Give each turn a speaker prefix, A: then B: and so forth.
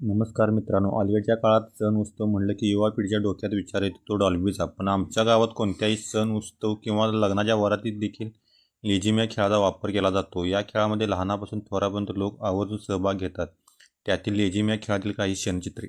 A: नमस्कार मित्रांनो अलीकडच्या काळात सण उत्सव म्हणलं की युवा पिढीच्या डोक्यात विचार येतो तो डॉल्बीचा. पण आमच्या गावात कोणत्याही सण उत्सव किंवा लग्नाच्या वरातीत देखील लेझिम या खेळाचा वापर केला जातो. या खेळामध्ये लहानापासून थोरापर्यंत लोक आवर्जून सहभाग घेतात. त्यातील लेझिम या खेळातील काही क्षणचित्रे.